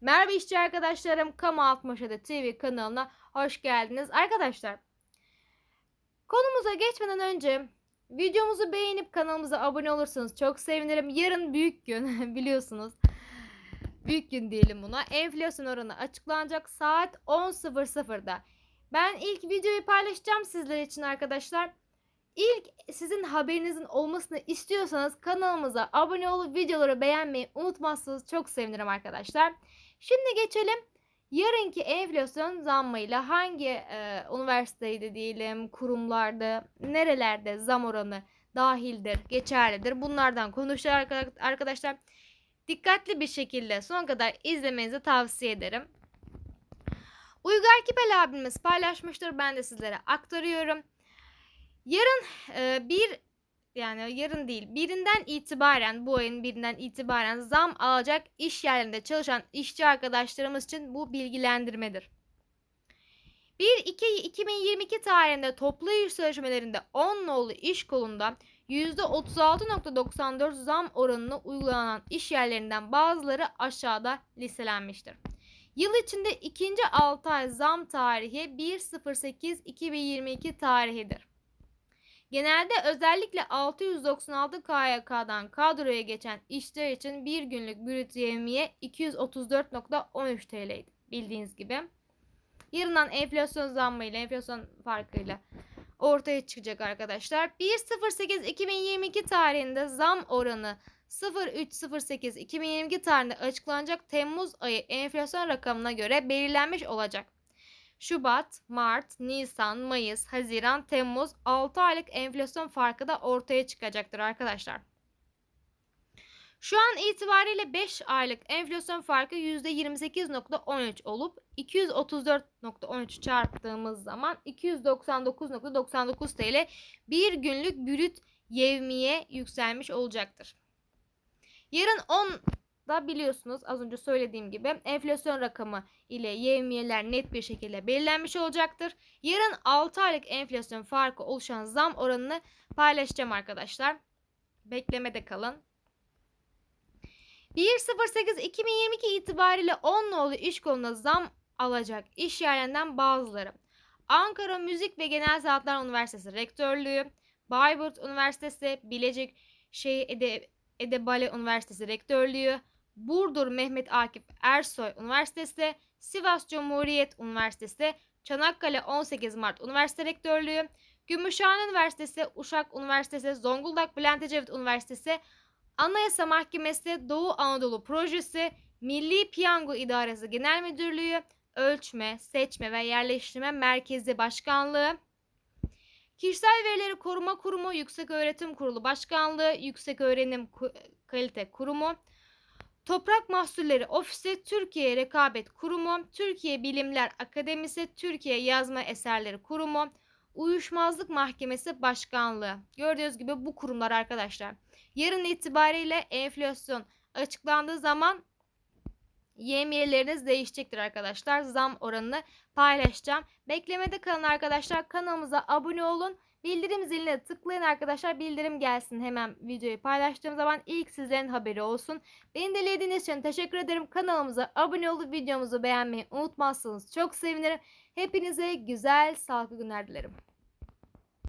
Merhaba işçi arkadaşlarım. Kamu Altmaşa'da TV kanalına hoş geldiniz. Arkadaşlar konumuza geçmeden önce videomuzu beğenip kanalımıza abone olursanız çok sevinirim. Yarın büyük gün biliyorsunuz. Büyük gün diyelim buna. Enflasyon oranı açıklanacak saat 10.00'da. Ben ilk videoyu paylaşacağım sizler için arkadaşlar. İlk sizin haberinizin olmasını istiyorsanız kanalımıza abone olup videoları beğenmeyi unutmazsanız çok sevinirim arkadaşlar. Şimdi geçelim yarınki enflasyon zammıyla hangi e, üniversiteydi diyelim, kurumlarda, nerelerde zam oranı dahildir, geçerlidir. Bunlardan konuşacağız arkadaşlar. Dikkatli bir şekilde son kadar izlemenizi tavsiye ederim. Uygar Kipel abimiz paylaşmıştır. Ben de sizlere aktarıyorum. Yarın e, bir yani yarın değil birinden itibaren bu ayın birinden itibaren zam alacak iş yerlerinde çalışan işçi arkadaşlarımız için bu bilgilendirmedir. 1-2-2022 tarihinde toplu iş sözleşmelerinde 10 nolu iş kolunda %36.94 zam oranını uygulanan iş yerlerinden bazıları aşağıda listelenmiştir. Yıl içinde ikinci 6 ay zam tarihi 1.08.2022 tarihidir. Genelde özellikle 696 KYK'dan kadroya geçen işçiler için bir günlük brüt yevmiye 234.13 TL'ydi bildiğiniz gibi. Yarından enflasyon zammıyla, enflasyon farkıyla ortaya çıkacak arkadaşlar. 1.08.2022 tarihinde zam oranı 03.08.2022 tarihinde açıklanacak Temmuz ayı enflasyon rakamına göre belirlenmiş olacak. Şubat, Mart, Nisan, Mayıs, Haziran, Temmuz 6 aylık enflasyon farkı da ortaya çıkacaktır arkadaşlar. Şu an itibariyle 5 aylık enflasyon farkı %28.13 olup 234.13 çarptığımız zaman 299.99 TL bir günlük brüt yevmiye yükselmiş olacaktır. Yarın 10 da biliyorsunuz az önce söylediğim gibi enflasyon rakamı ile yevmiyeler net bir şekilde belirlenmiş olacaktır. Yarın 6 aylık enflasyon farkı oluşan zam oranını paylaşacağım arkadaşlar. Beklemede kalın. 1.08.2022 itibariyle 10 nolu iş koluna zam alacak iş yerlerinden bazıları. Ankara Müzik ve Genel Sanatlar Üniversitesi Rektörlüğü, Bayburt Üniversitesi, Bilecik Şehir Ede Edebali Üniversitesi Rektörlüğü, Burdur Mehmet Akif Ersoy Üniversitesi, Sivas Cumhuriyet Üniversitesi, Çanakkale 18 Mart Üniversite Rektörlüğü, Gümüşhane Üniversitesi, Uşak Üniversitesi, Zonguldak Bülent Ecevit Üniversitesi, Anayasa Mahkemesi, Doğu Anadolu Projesi, Milli Piyango İdaresi Genel Müdürlüğü, Ölçme, Seçme ve Yerleştirme Merkezi Başkanlığı, Kişisel Verileri Koruma Kurumu, Yüksek Öğretim Kurulu Başkanlığı, Yüksek Öğrenim Kalite Kurumu, Toprak Mahsulleri Ofisi, Türkiye Rekabet Kurumu, Türkiye Bilimler Akademisi, Türkiye Yazma Eserleri Kurumu, Uyuşmazlık Mahkemesi Başkanlığı. Gördüğünüz gibi bu kurumlar arkadaşlar. Yarın itibariyle enflasyon açıklandığı zaman yemiyeleriniz değişecektir arkadaşlar. Zam oranını paylaşacağım. Beklemede kalın arkadaşlar. Kanalımıza abone olun. Bildirim ziline tıklayın arkadaşlar. Bildirim gelsin hemen videoyu paylaştığım zaman ilk sizlerin haberi olsun. Beni dinlediğiniz için teşekkür ederim. Kanalımıza abone olup videomuzu beğenmeyi unutmazsanız çok sevinirim. Hepinize güzel sağlıklı günler dilerim.